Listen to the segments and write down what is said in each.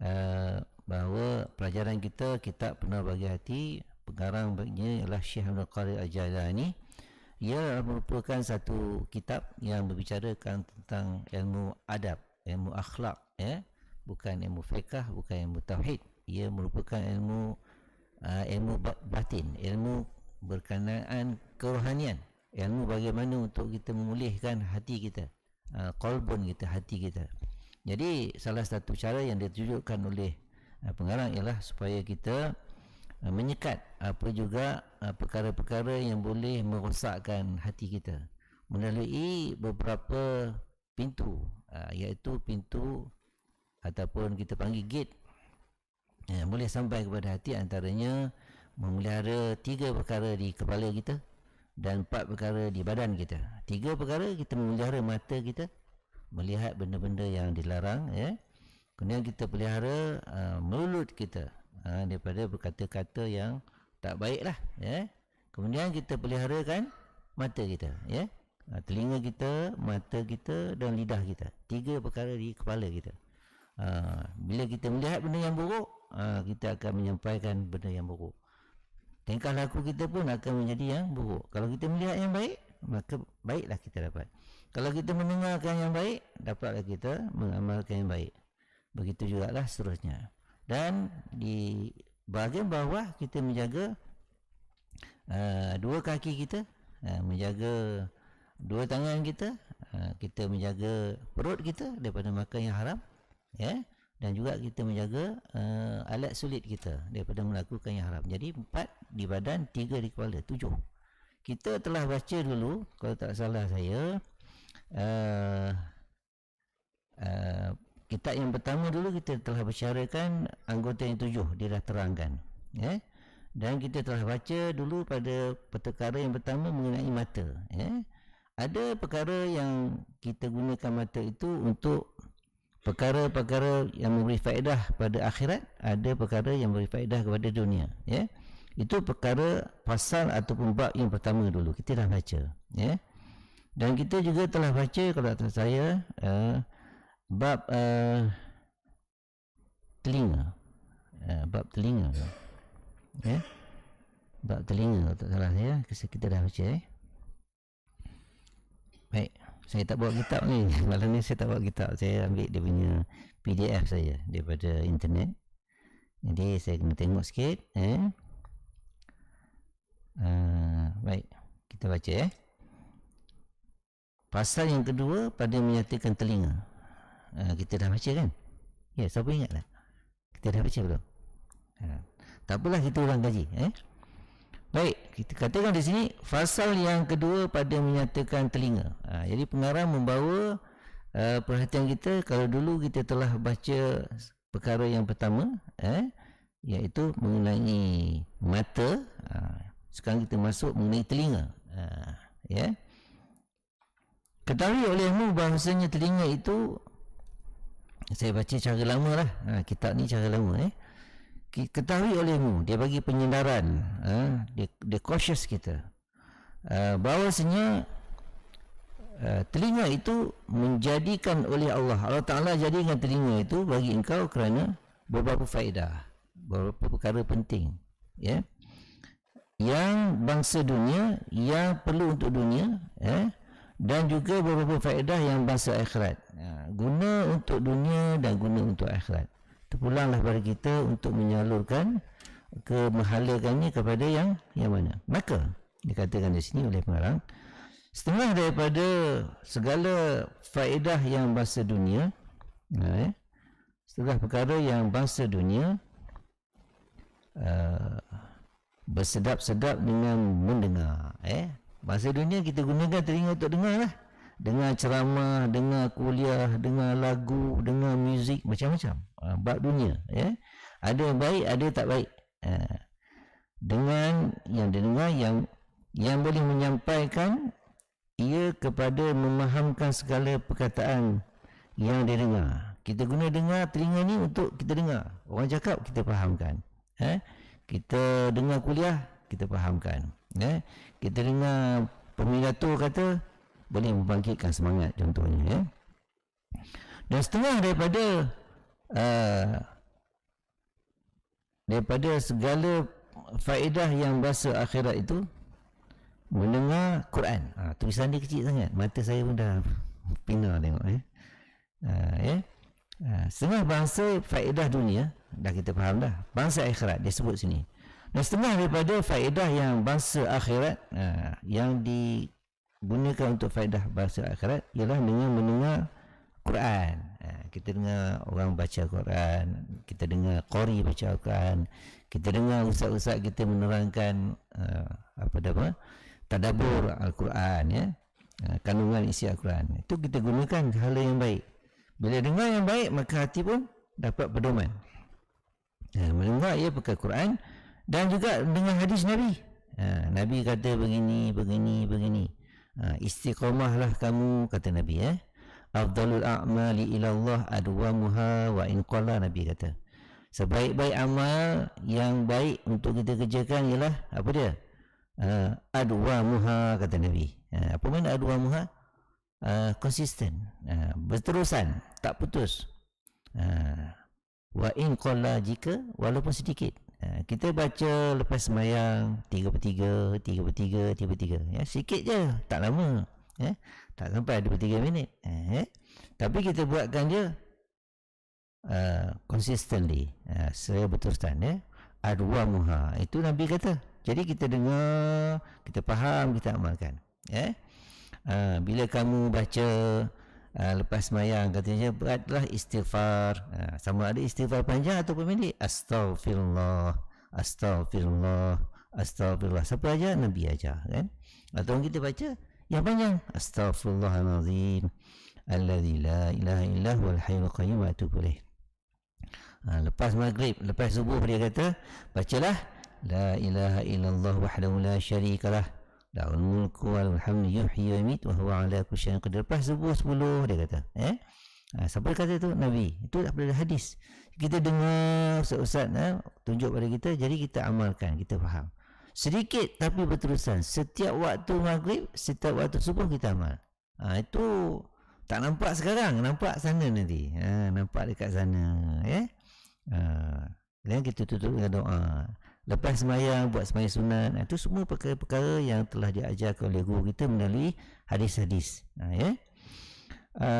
uh, bahawa pelajaran kita kitab pernah bagi hati pengarang baginya ialah Syekh Abdul Qadir Al-Jailani. Ia merupakan satu kitab yang berbicarakan tentang ilmu adab ilmu akhlak ya. Bukan ilmu fiqh bukan ilmu tauhid. Ia merupakan ilmu uh, ilmu batin ilmu berkenaan kerohanian. Ilmu bagaimana untuk kita memulihkan hati kita uh, kita hati kita jadi salah satu cara yang ditunjukkan oleh uh, pengarang ialah supaya kita uh, menyekat apa juga uh, perkara-perkara yang boleh merosakkan hati kita melalui beberapa pintu uh, iaitu pintu ataupun kita panggil gate yang boleh sampai kepada hati antaranya memelihara tiga perkara di kepala kita dan empat perkara di badan kita. Tiga perkara kita memelihara mata kita melihat benda-benda yang dilarang ya. Kemudian kita pelihara uh, mulut kita uh, daripada berkata-kata yang tak baik lah ya. Kemudian kita peliharakan mata kita ya. Uh, telinga kita, mata kita dan lidah kita. Tiga perkara di kepala kita. Uh, bila kita melihat benda yang buruk, uh, kita akan menyampaikan benda yang buruk tingkah laku kita pun akan menjadi yang buruk. Kalau kita melihat yang baik, maka baiklah kita dapat. Kalau kita mendengarkan yang baik, dapatlah kita mengamalkan yang baik. Begitu juga lah seterusnya. Dan di bahagian bawah kita menjaga uh, dua kaki kita, uh, menjaga dua tangan kita, uh, kita menjaga perut kita daripada makan yang haram. Ya. Yeah dan juga kita menjaga uh, alat sulit kita daripada melakukan yang haram. Jadi empat di badan, tiga di kepala, tujuh. Kita telah baca dulu, kalau tak salah saya, uh, uh, kitab yang pertama dulu kita telah bersyaratkan anggota yang tujuh, dia dah terangkan. Ya? Dan kita telah baca dulu pada perkara yang pertama mengenai mata. Ya? Ada perkara yang kita gunakan mata itu untuk perkara-perkara yang memberi faedah pada akhirat ada perkara yang memberi faedah kepada dunia ya itu perkara pasal ataupun bab yang pertama dulu kita dah baca ya dan kita juga telah baca kalau tak saya uh, bab uh, telinga. Uh, bab telinga. Ya bab telinga kalau tak salah saya kita dah baca eh. Baik saya tak bawa kitab ni. Malam ni saya tak bawa kitab. Saya ambil dia punya PDF saya daripada internet. Jadi saya kena tengok sikit eh. Uh, baik kita baca eh pasal yang kedua pada menyatakan telinga uh, kita dah baca kan ya siapa ingat tak kita dah baca belum uh, tak apalah kita ulang kaji eh Baik, kita katakan di sini fasal yang kedua pada menyatakan telinga. Ha, jadi pengarang membawa uh, perhatian kita kalau dulu kita telah baca perkara yang pertama, eh, iaitu mengenai mata. Ha, sekarang kita masuk mengenai telinga. Ha, ya. Ketahui olehmu bahasanya telinga itu saya baca cara lama lah. Ha, kitab ni cara lama eh ketahui olehmu dia bagi penyendaran ha? dia, dia cautious kita uh, bahawasanya uh, telinga itu menjadikan oleh Allah Allah Ta'ala jadikan telinga itu bagi engkau kerana beberapa faedah beberapa perkara penting ya yang bangsa dunia yang perlu untuk dunia ya dan juga beberapa faedah yang bangsa akhirat. Ya, guna untuk dunia dan guna untuk akhirat. Terpulanglah pada kita untuk menyalurkan kemahalakannya kepada yang yang mana? Maka dikatakan di sini oleh pengarang. Setengah daripada segala faedah yang bangsa dunia eh, setengah perkara yang bangsa dunia uh, bersedap-sedap dengan mendengar eh bahasa dunia kita gunakan telinga untuk dengar lah dengar ceramah, dengar kuliah, dengar lagu, dengar muzik macam-macam. Uh, bab dunia, ya. Ada yang baik, ada yang tak baik. Uh, dengan yang didengar yang yang boleh menyampaikan ia kepada memahamkan segala perkataan yang didengar. Kita guna dengar telinga ni untuk kita dengar. Orang cakap kita fahamkan. Eh? Kita dengar kuliah kita fahamkan. Eh? Kita dengar pemidato kata boleh membangkitkan semangat contohnya ya. Dan setengah daripada uh, daripada segala faedah yang bahasa akhirat itu mendengar Quran. Ha, tulisan dia kecil sangat. Mata saya pun dah pina tengok eh. Ha, ya. Ha, setengah bangsa faedah dunia dah kita faham dah. Bangsa akhirat dia sebut sini. Dan setengah daripada faedah yang bangsa akhirat ha, yang digunakan untuk faedah bangsa akhirat ialah dengan mendengar Quran. Ha, kita dengar orang baca Quran, kita dengar qori baca Quran, kita dengar ustaz-ustaz kita menerangkan uh, apa apa tadabbur al-Quran ya. Uh, kandungan isi al-Quran. Itu kita gunakan hal yang baik. Bila dengar yang baik maka hati pun dapat pedoman. Uh, mendengar ia pakai Quran dan juga dengan hadis Nabi. Uh, Nabi kata begini, begini, begini. Uh, istiqamahlah kamu kata Nabi. Eh? afdalul a'mali ila Allah adwamuha wa in qalla nabi kata sebaik-baik amal yang baik untuk kita kerjakan ialah apa dia uh, adwamuha kata nabi uh, apa makna adwamuha uh, konsisten uh, berterusan tak putus uh, wa in qalla jika walaupun sedikit uh, kita baca lepas semayang 3 per 3 3 per 3 3 per 3 ya sikit je. Tak lama. Ya tak sampai 23 minit. Eh tapi kita buatkan dia uh, consistently. Uh, saya berterusan ya. Adwa muha itu nabi kata. Jadi kita dengar kita faham kita amalkan. Ya. Uh, bila kamu baca uh, lepas mayang katanya beratlah istighfar. Uh, sama ada istighfar panjang atau pendek astagfirullah astagfirullah astagfirullah siapa aja? Nabi aja kan? Atau kita baca yang panjang astaghfirullahalazim alladzi la ilaha illa huwal hayyul qayyum atubu ilaih ha, lepas maghrib lepas subuh dia kata bacalah la ilaha illallah wahdahu la syarikalah lahul mulku wal yuhyi wa yumiit wa huwa ala kulli syai'in qadir. Lepas subuh 10 dia kata eh? Ha, siapa kata tu? Nabi. Itu daripada hadis. Kita dengar ustaz-ustaz eh, tunjuk pada kita jadi kita amalkan kita faham. Sedikit tapi berterusan. Setiap waktu maghrib setiap waktu subuh kita amal. Ha, itu tak nampak sekarang nampak sana nanti. Ha, nampak dekat sana ya ha, dan kita tutup dengan doa lepas semayang buat semayang sunat. Itu semua perkara-perkara yang telah diajarkan oleh guru kita melalui hadis-hadis. Ha, ya. Ha,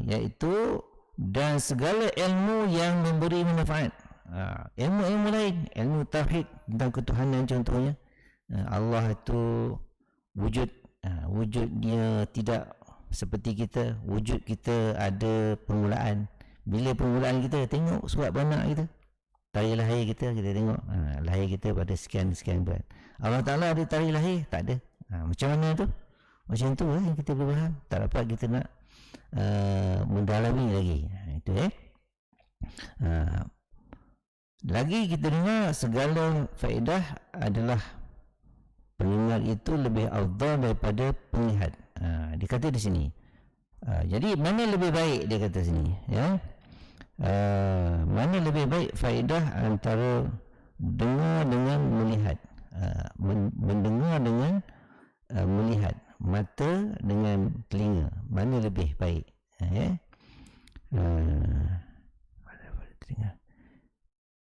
iaitu dan segala ilmu yang memberi manfaat. Ha, ilmu-ilmu lain ilmu tauhid tentang ketuhanan contohnya. Ha, Allah itu wujud ha, wujud dia tidak seperti kita. Wujud kita ada permulaan. Bila permulaan kita? Tengok surat beranak kita tarikh lahir kita kita tengok. Ha, lahir kita pada sekian sekian bulan Allah Ta'ala ada tarikh lahir? Tak ada. Ha, macam mana tu? Macam tu yang kita boleh faham. Tak dapat kita nak uh, mendalami lagi. Ha, itu eh. Ha, lagi kita dengar segala faedah adalah pendengar itu lebih afdal daripada penglihat. Ha, dia kata di sini. Ha, jadi mana lebih baik dia kata sini, ya? Ha, mana lebih baik faedah antara dengar dengan melihat? Ha, mendengar dengan uh, melihat, mata dengan telinga. Mana lebih baik? Ha, ya? Telinga?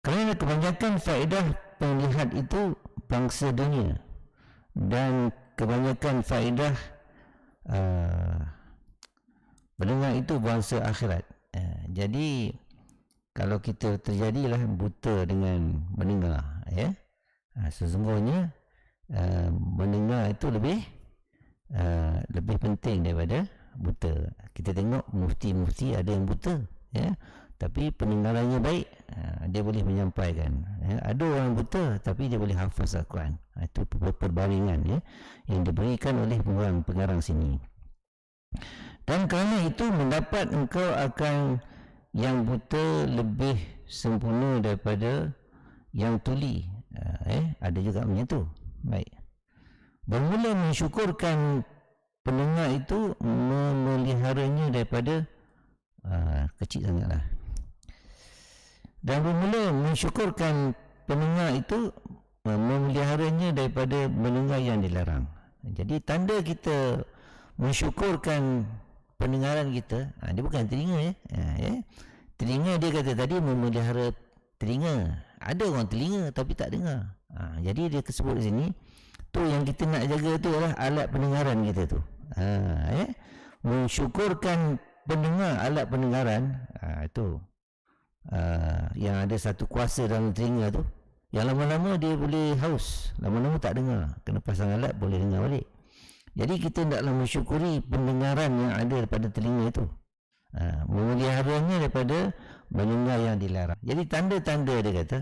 Kerana kebanyakan faedah penglihat itu bangsa dunia dan kebanyakan faedah uh, pendengar itu bangsa akhirat. Uh, jadi kalau kita terjadilah buta dengan mendengar, ya, uh, sesungguhnya uh, mendengar itu lebih uh, lebih penting daripada buta. Kita tengok mufti-mufti ada yang buta, ya. Tapi pendengarannya baik ha, dia boleh menyampaikan ya, ada orang buta tapi dia boleh hafaz Al-Quran. Ha, itu perbaringan ya, yang diberikan oleh orang pengarang sini. Dan kerana itu mendapat engkau akan yang buta lebih sempurna daripada yang tuli. Ha, eh, ada juga macam tu. Baik. Bermula mensyukurkan pendengar itu memeliharanya daripada uh, kecil sangatlah. Dan bermula mensyukurkan pendengar itu eh, memeliharanya daripada mendengar yang dilarang. Jadi tanda kita mensyukurkan pendengaran kita, ha, dia bukan telinga ya. Ha, ya. Telinga dia kata tadi memelihara telinga. ada orang telinga tapi tak dengar. Ha, jadi dia sebut di sini tu yang kita nak jaga tu adalah alat pendengaran kita tu. Ha, eh? Mensyukurkan pendengar alat pendengaran ha, itu uh, yang ada satu kuasa dalam telinga tu yang lama-lama dia boleh haus lama-lama tak dengar kena pasang alat boleh dengar balik jadi kita hendaklah mensyukuri pendengaran yang ada daripada telinga itu. Uh, memeliharanya daripada mendengar yang dilarang. Jadi tanda-tanda dia kata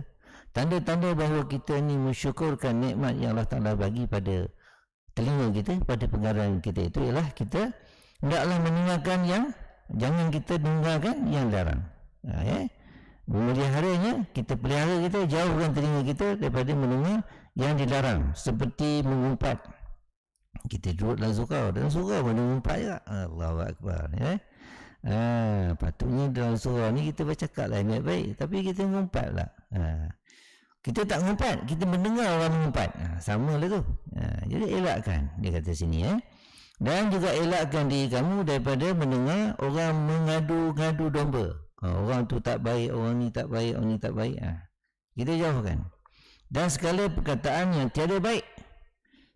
tanda-tanda bahawa kita ni mensyukurkan nikmat yang Allah Ta'ala bagi pada telinga kita pada pendengaran kita itu ialah kita hendaklah mendengarkan yang jangan kita dengarkan yang larang ha, ya? memeliharanya kita pelihara kita jauhkan telinga kita daripada mendengar yang dilarang. Seperti mengumpat kita duduk dalam surau dan surau mana juga Allahu Akbar ya? ha, patutnya dalam surau ni kita bercakap lah baik-baik tapi kita mengumpat lah ha, kita tak mengumpat kita mendengar orang mengumpat ha, sama lah tu ha, jadi elakkan dia kata sini ya dan juga elakkan diri kamu daripada mendengar orang mengadu-ngadu domba Ha, orang tu tak baik, orang ni tak baik, orang ni tak baik. Ha. Kita jauhkan. Dan segala perkataan yang tiada baik.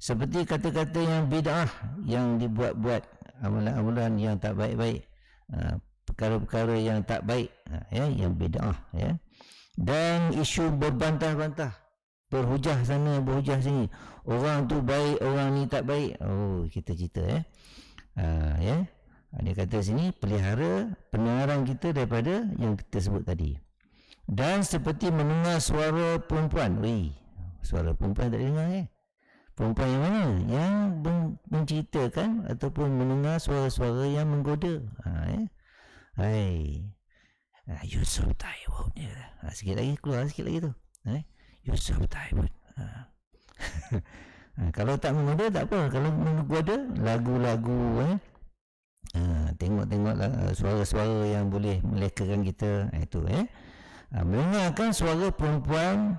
Seperti kata-kata yang bid'ah yang dibuat-buat. Amalan-amalan yang tak baik-baik. Ha, perkara-perkara yang tak baik. Ha, ya, yang bid'ah. Ya. Dan isu berbantah-bantah. Berhujah sana, berhujah sini. Orang tu baik, orang ni tak baik. Oh, kita cerita ya. Ha, ya. Ha, dia kata sini pelihara pendengaran kita daripada yang kita sebut tadi. Dan seperti mendengar suara perempuan. Wih, suara perempuan tak dengar eh. Perempuan yang mana? Yang menceritakan ataupun mendengar suara-suara yang menggoda. Ha, eh? Hai. Ha, Yusuf Taiwan. Ha, sikit lagi keluar sikit lagi tu. Ha, Yusuf Taiwan. Ha. ha, kalau tak menggoda tak apa. Kalau menggoda lagu-lagu eh, Ha, tengok-tengoklah uh, suara-suara yang boleh melekakan kita ha, itu eh ha, mendengarkan suara perempuan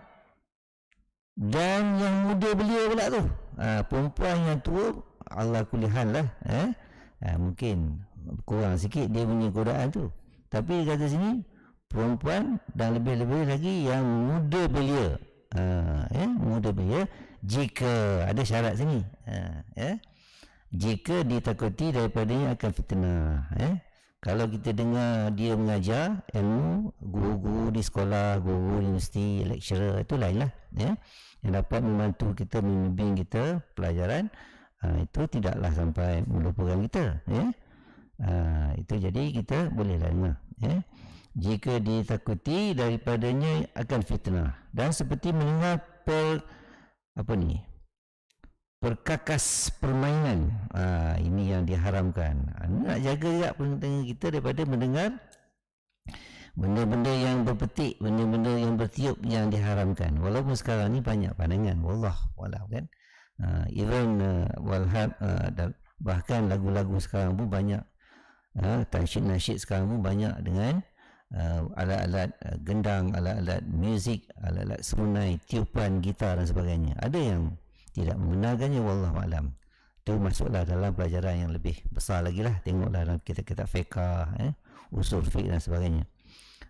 dan yang muda belia pula tu. Ha, perempuan yang tua Allah kulihan lah eh ha, mungkin kurang sikit dia punya godaan tu. Tapi kata sini perempuan dan lebih-lebih lagi yang muda belia. Ha, eh muda belia. Jika ada syarat sini ha, eh jika ditakuti daripadanya akan fitnah eh kalau kita dengar dia mengajar ilmu guru-guru di sekolah guru universiti lecturer itu lainlah ya. Yang dapat membantu kita membimbing kita pelajaran uh, itu tidaklah sampai melupakan kita ya. Uh, itu jadi kita bolehlah dengar ya. Jika ditakuti daripadanya akan fitnah. Dan seperti mendengar per apa ni perkakas permainan. Ha, ini yang diharamkan. Ha, nak jaga juga pendengar kita daripada mendengar benda-benda yang berpetik benda-benda yang bertiup yang diharamkan. Walaupun sekarang ni banyak pandangan. Wallah walau kan? Ha, even uh, walhab uh, bahkan lagu-lagu sekarang pun banyak. Uh, tansyid nasyid sekarang pun banyak dengan uh, alat-alat uh, gendang alat-alat muzik alat-alat serunai tiupan gitar dan sebagainya. Ada yang tidak membenarkannya wallahu alam. Itu masuklah dalam pelajaran yang lebih besar lagi lah. Tengoklah dalam kitab-kitab fiqah eh, usul fiqh dan sebagainya.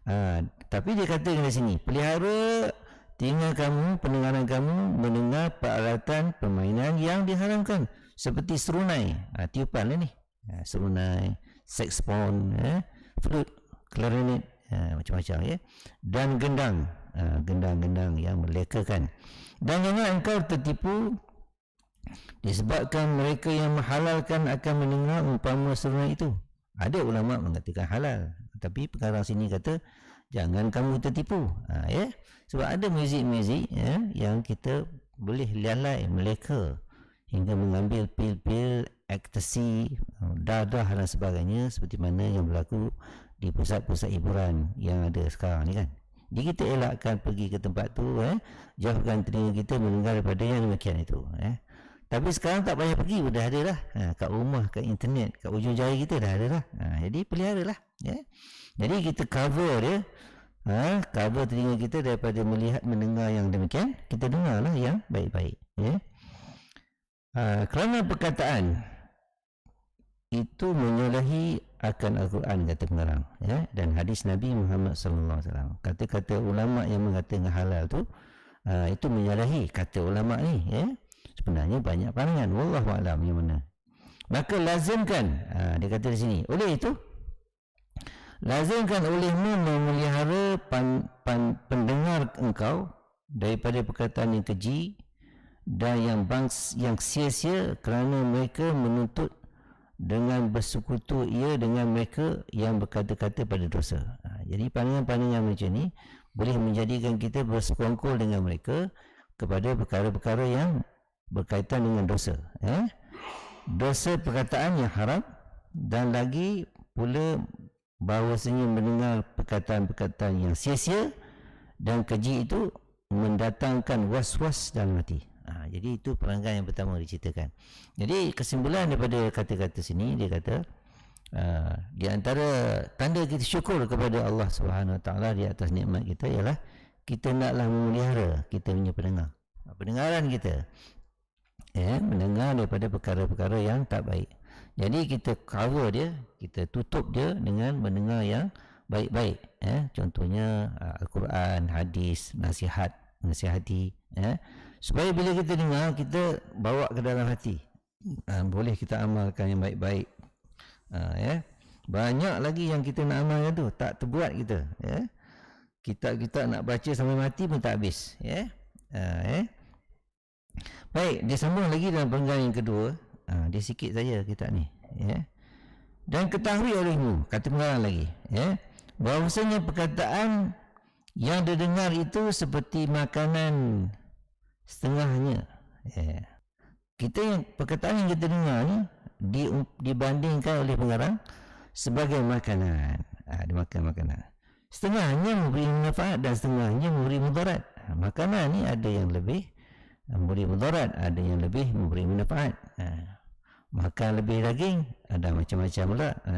Ha, tapi dia kata di sini pelihara tinggal kamu pendengaran kamu mendengar peralatan permainan yang diharamkan. Seperti serunai. Ha, tiupan lah ni. Ha, serunai saxophone eh, flute clarinet ha, macam-macam ya. Dan gendang gendang-gendang yang melekakan dan jangan engkau tertipu disebabkan mereka yang menghalalkan akan mendengar umpama seruan itu. Ada ulama mengatakan halal. Tapi perkara sini kata jangan kamu tertipu. Ha, ya? Sebab ada muzik-muzik ya, yang kita boleh lalai meleka hingga mengambil pil-pil ektasi, dadah dan sebagainya seperti mana yang berlaku di pusat-pusat hiburan yang ada sekarang ni kan. Jadi kita elakkan pergi ke tempat tu eh. Jauhkan telinga kita mendengar daripada yang demikian itu eh. Tapi sekarang tak payah pergi Dah ada lah ha, Kat rumah, kat internet Kat ujung jari kita dah ada lah ha, Jadi pelihara lah ya. Jadi kita cover dia ha, Cover telinga kita daripada melihat Mendengar yang demikian Kita dengar lah yang baik-baik ya. ha, Kerana perkataan Itu menyalahi akan Al-Quran kata pengarang ya. Dan hadis Nabi Muhammad wasallam. Kata-kata ulama yang mengatakan halal tu uh, itu menyalahi kata ulama ni ya. Sebenarnya banyak pandangan wallahu alam yang mana. Maka lazimkan uh, dia kata di sini. Oleh itu lazimkan olehmu memelihara pan, pan, pendengar engkau daripada perkataan yang keji dan yang bangs, yang sia-sia kerana mereka menuntut dengan bersekutu ia dengan mereka yang berkata-kata pada dosa. Ha, jadi pandangan-pandangan macam ni boleh menjadikan kita bersekongkol dengan mereka kepada perkara-perkara yang berkaitan dengan dosa. Eh? Dosa perkataan yang haram dan lagi pula bahawasanya mendengar perkataan-perkataan yang sia-sia dan keji itu mendatangkan was-was dalam hati. Ha, jadi itu perangkat yang pertama diceritakan. Jadi kesimpulan daripada kata-kata sini dia kata uh, di antara tanda kita syukur kepada Allah Subhanahu Wa Taala di atas nikmat kita ialah kita naklah memelihara kita punya pendengar. Ha, pendengaran kita ya, mendengar daripada perkara-perkara yang tak baik. Jadi kita cover dia, kita tutup dia dengan mendengar yang baik-baik. Ya. Contohnya uh, Al-Quran, hadis, nasihat, nasihati. Ya supaya bila kita dengar kita bawa ke dalam hati. Ha, boleh kita amalkan yang baik-baik. Ha, ya. Banyak lagi yang kita nak amalkan tu tak terbuat kita ya. Kita kita nak baca sampai mati pun tak habis ya. Ha, ya. Baik dia sambung lagi dalam penggal yang kedua. Ha, dia sikit saja kita ni ya. Dan ketahui olehmu kata pengarang lagi ya. Bahawasanya perkataan yang didengar itu seperti makanan setengahnya. Yeah. Kita yang perkataan yang kita dengar ni di, dibandingkan oleh pengarang sebagai makanan. Ha, dimakan makanan. Setengahnya memberi manfaat dan setengahnya memberi mudarat. Ha, makanan ni ada yang lebih memberi mudarat, ada yang lebih memberi manfaat. Ha, makan lebih daging ada macam-macam pula. Ha,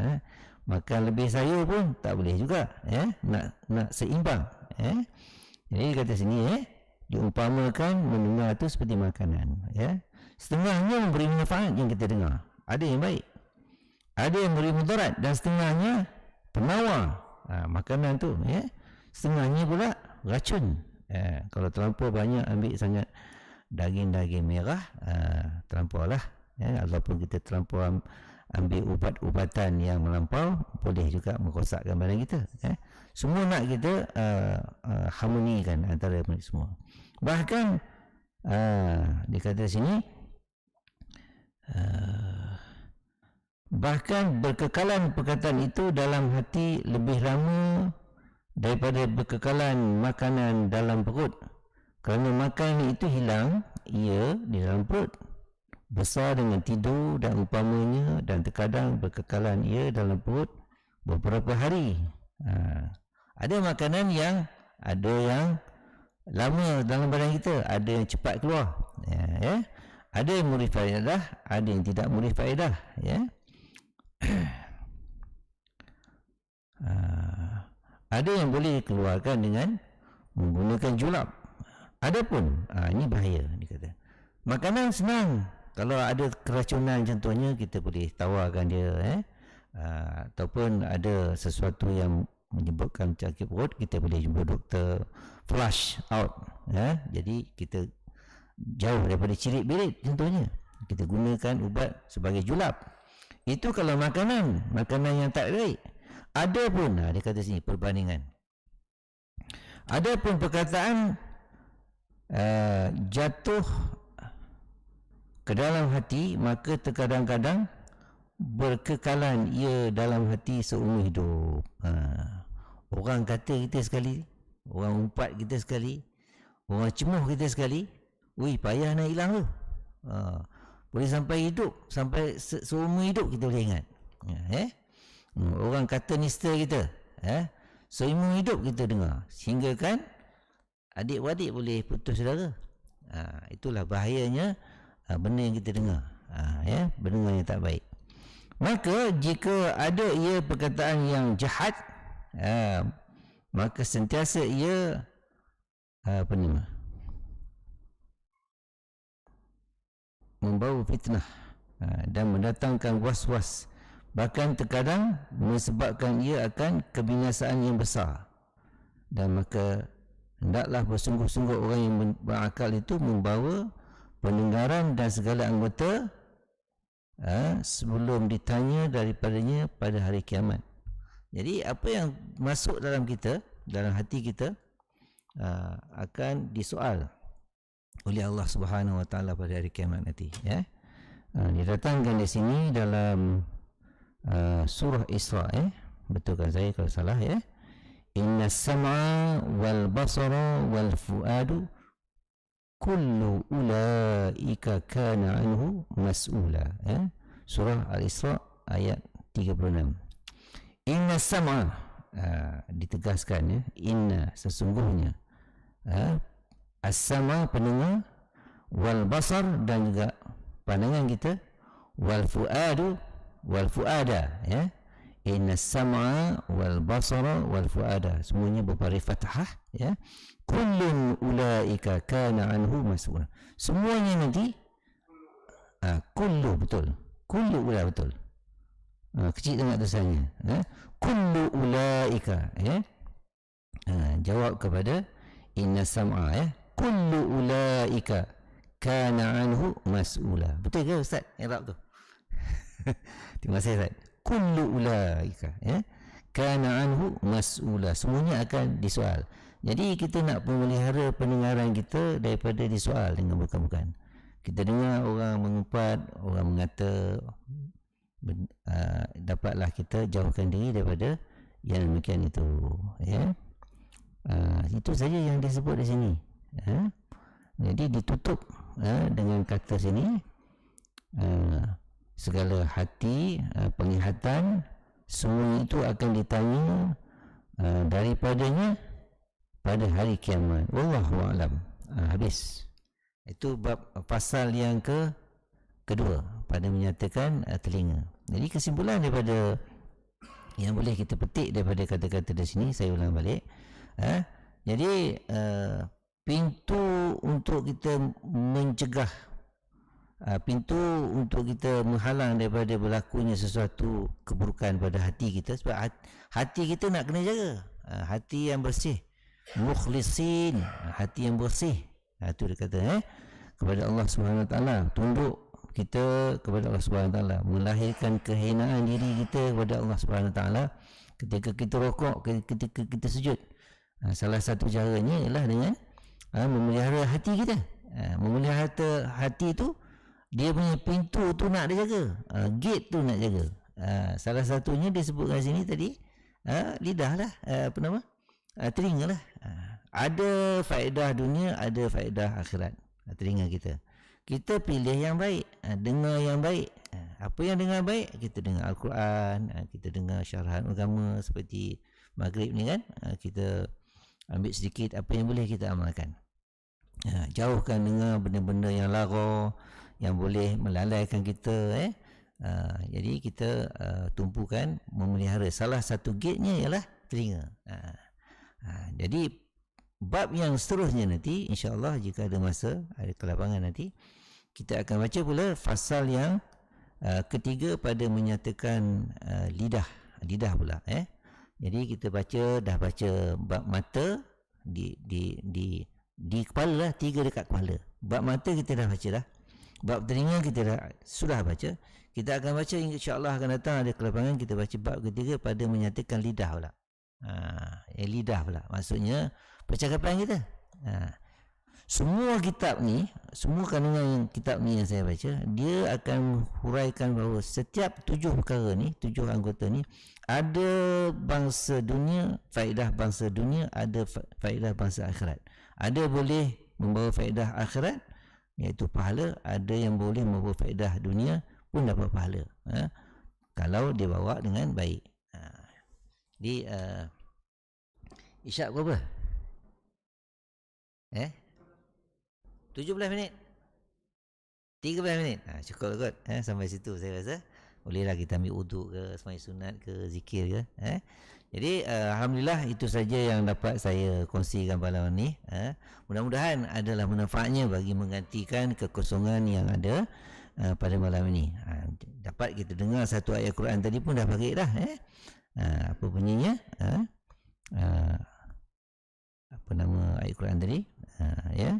makan lebih sayur pun tak boleh juga. Ya, nak nak seimbang. Ya. Jadi kata sini eh diumpamakan mendengar itu seperti makanan ya. Setengahnya memberi manfaat yang kita dengar. Ada yang baik ada yang memberi mudarat dan setengahnya penawar ha, makanan tu ya. Setengahnya pula racun. Ya, kalau terlampau banyak ambil sangat daging-daging merah ha, terlampau lah ya, ataupun kita terlampau ambil ubat-ubatan yang melampau boleh juga merosakkan badan kita ya. semua nak kita uh, uh, harmonikan antara mereka semua Bahkan uh, dia kata sini uh, bahkan berkekalan perkataan itu dalam hati lebih lama daripada berkekalan makanan dalam perut. Kerana makanan itu hilang, ia di dalam perut. Besar dengan tidur dan upamanya dan terkadang berkekalan ia dalam perut beberapa hari. Ha. Ada makanan yang ada yang lama dalam badan kita ada yang cepat keluar. Ya, ya. ada yang murid faedah ada yang tidak murid faedah ya. Ah, ada yang boleh keluarkan dengan menggunakan julap. Adapun ha, ini bahaya dia kata. Makanan senang. Kalau ada keracunan contohnya kita boleh tawarkan dia eh. Ha, ataupun ada sesuatu yang menyebabkan sakit perut kita boleh jumpa doktor flush out ya. Jadi kita jauh daripada cirit birit contohnya. Kita gunakan ubat sebagai julap. Itu kalau makanan makanan yang tak baik ada pun ha, dia kata sini perbandingan. Ada pun perkataan uh, jatuh ke dalam hati maka terkadang-kadang berkekalan ia dalam hati seumur hidup. Ha. Orang kata kita sekali Orang umpat kita sekali Orang cemuh kita sekali Wih payah nak hilang tu ha. Boleh sampai hidup Sampai se- seumur hidup kita boleh ingat ya, eh? Hmm, orang kata nista kita eh? Seumur hidup kita dengar Sehingga kan Adik-beradik boleh putus saudara ha, Itulah bahayanya ha, Benda yang kita dengar ha, ya? Benda yang tak baik Maka jika ada ia perkataan yang jahat ha, maka sentiasa ia apa ni? Membawa fitnah dan mendatangkan was-was. Bahkan terkadang menyebabkan ia akan kebinasaan yang besar. Dan maka hendaklah bersungguh-sungguh orang yang berakal itu membawa pendengaran dan segala anggota ha, sebelum ditanya daripadanya pada hari kiamat. Jadi apa yang masuk dalam kita, dalam hati kita ha, akan disoal oleh Allah Subhanahu Wa Taala pada hari kiamat nanti. Ya, ha, didatangkan di sini dalam uh, surah Isra. Eh? Betulkan saya kalau salah ya. Inna sam'a wal basara wal fuadu kullu ulaika kana anhu mas'ula ya surah al-isra ayat 36 inna sama. Uh, ditegaskan ya. Inna sesungguhnya. Uh, as-sama pendengar. Wal basar dan juga pandangan kita. Wal fuadu wal fuada ya. Inna sam'a wal basara wal fuada. Semuanya berpari fathah ya. Kullun ulaika kana anhu mas'ula. Semuanya nanti ah kullu betul. Kullu ula betul ha, kecil sangat tulisannya ya kullu ulaika ya? Ha, jawab kepada inna sam'a ya? Kullu ulaika kana anhu mas'ula. Betul ke ustaz i'rab tu terima kasih ustaz. Kullu ulaika ya? Kana anhu mas'ula. Semuanya akan disoal. Jadi kita nak memelihara pendengaran kita daripada disoal dengan bukan-bukan. Kita dengar orang mengumpat, orang mengata, uh, dapatlah kita jauhkan diri daripada yang demikian itu. Ya? Uh, itu saja yang disebut di sini. Ya? Jadi ditutup uh, dengan kata sini, uh, segala hati, uh, penglihatan, semua itu akan ditanya uh, daripadanya, pada hari kiamat. Wallahu a'lam. Ha, habis. Itu bab pasal yang ke kedua pada menyatakan uh, telinga. Jadi kesimpulan daripada yang boleh kita petik daripada kata-kata di sini saya ulang balik. Ha? Jadi uh, pintu untuk kita mencegah uh, pintu untuk kita menghalang daripada berlakunya sesuatu keburukan pada hati kita sebab hati kita nak kena jaga. Uh, hati yang bersih mukhlisin hati yang bersih ha, itu dia kata eh kepada Allah Subhanahu taala tunduk kita kepada Allah Subhanahu taala melahirkan kehinaan diri kita kepada Allah Subhanahu taala ketika kita rokok ketika kita sujud ha, salah satu caranya ialah dengan ha, memelihara hati kita ha, memelihara hati itu dia punya pintu tu nak dia jaga gate tu nak jaga salah satunya disebutkan sini tadi lidah lah apa nama telinga lah. Ada faedah dunia, ada faedah akhirat. Telinga kita. Kita pilih yang baik, uh, dengar yang baik. Uh, apa yang dengar baik? Kita dengar Al-Quran, uh, kita dengar syarahan agama seperti maghrib ni kan. Uh, kita ambil sedikit apa yang boleh kita amalkan. Uh, jauhkan dengar benda-benda yang lara, yang boleh melalaikan kita. Eh? Uh, jadi kita uh, tumpukan memelihara salah satu gate-nya ialah telinga. Uh, Ha, jadi bab yang seterusnya nanti insya-Allah jika ada masa ada kelapangan nanti kita akan baca pula fasal yang uh, ketiga pada menyatakan uh, lidah. Lidah pula eh. Jadi kita baca dah baca bab mata di di di di kepala lah tiga dekat kepala. Bab mata kita dah baca dah. Bab telinga kita dah sudah baca. Kita akan baca insya-Allah akan datang ada kelapangan kita baca bab ketiga pada menyatakan lidah pula. Ha, eh, lidah pula. Maksudnya percakapan kita. Ha. Semua kitab ni, semua kandungan kitab ni yang saya baca, dia akan huraikan bahawa setiap tujuh perkara ni, tujuh anggota ni, ada bangsa dunia, faedah bangsa dunia, ada faedah bangsa akhirat. Ada boleh membawa faedah akhirat, iaitu pahala, ada yang boleh membawa faedah dunia pun dapat pahala. Ha? Kalau dia bawa dengan baik. Di uh, Isyak berapa? Eh? 17 minit 13 minit ha, Cukup kot eh, Sampai situ saya rasa Bolehlah kita ambil uduk ke Semai sunat ke Zikir ke eh? Jadi uh, Alhamdulillah Itu saja yang dapat saya Kongsikan pada malam ni eh? Mudah-mudahan adalah manfaatnya Bagi menggantikan kekosongan yang ada uh, pada malam ini. Ha, dapat kita dengar satu ayat Quran tadi pun dah baik dah. Eh? Ha, apa bunyinya? Ha? Ha, apa nama ayat Quran tadi? Ha, ya.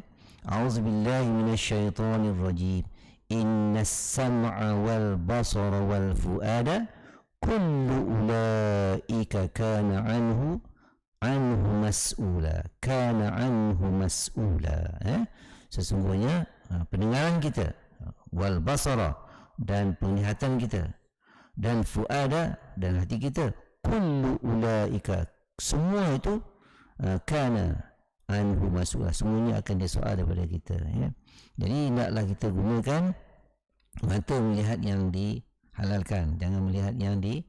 A'udzubillahi minasyaitonirrajim. Inna as-sam'a wal basara wal fu'ada kullu ulaika kana anhu anhu mas'ula kana anhu mas'ula eh? sesungguhnya ha, pendengaran kita wal basara dan penglihatan kita dan fuada dan hati kita kullu ulaika semua itu uh, kana anhu mas'ula semuanya akan disoal daripada kita ya. Jadi hendaklah kita gunakan mata melihat yang dihalalkan. Jangan melihat yang di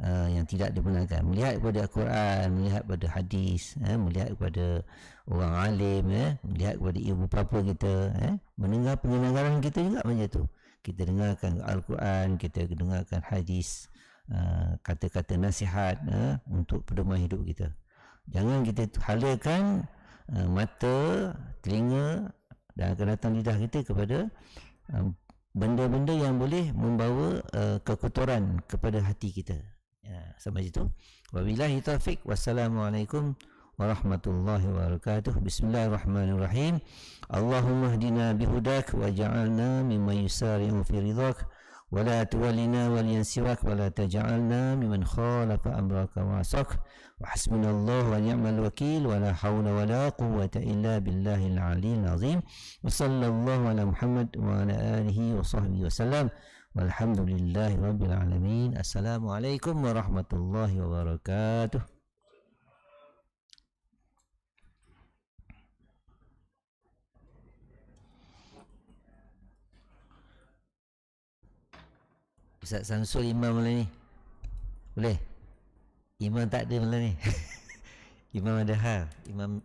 uh, yang tidak dibenarkan. Melihat kepada Al-Quran melihat kepada hadis eh, melihat kepada orang alim eh, melihat kepada ibu bapa kita eh, mendengar pengenalan kita juga macam tu. Kita dengarkan Al-Quran kita dengarkan hadis uh, kata-kata nasihat uh, untuk pedoman hidup kita. Jangan kita halalkan uh, mata telinga dan akan datang lidah kita kepada uh, benda-benda yang boleh membawa uh, kekotoran kepada hati kita Ya, sampai situ. Wabillahi taufik. Wassalamualaikum warahmatullahi wabarakatuh. Bismillahirrahmanirrahim. Allahumma hdina bihudak wa ja'alna mimman yusari'u fi ridhak wa la tuwallina waliyan siwak wa la taj'alna mimman khalafa amraka wa asak wa hasbunallahu wa ni'mal wakil wa la hawla wa la quwwata illa billahil aliyyil azim wa sallallahu ala muhammad wa ala alihi wa sahbihi wa sallam Ustaz Samsul imam malam ni Boleh? Imam tak ada malam ni Imam ada hal Imam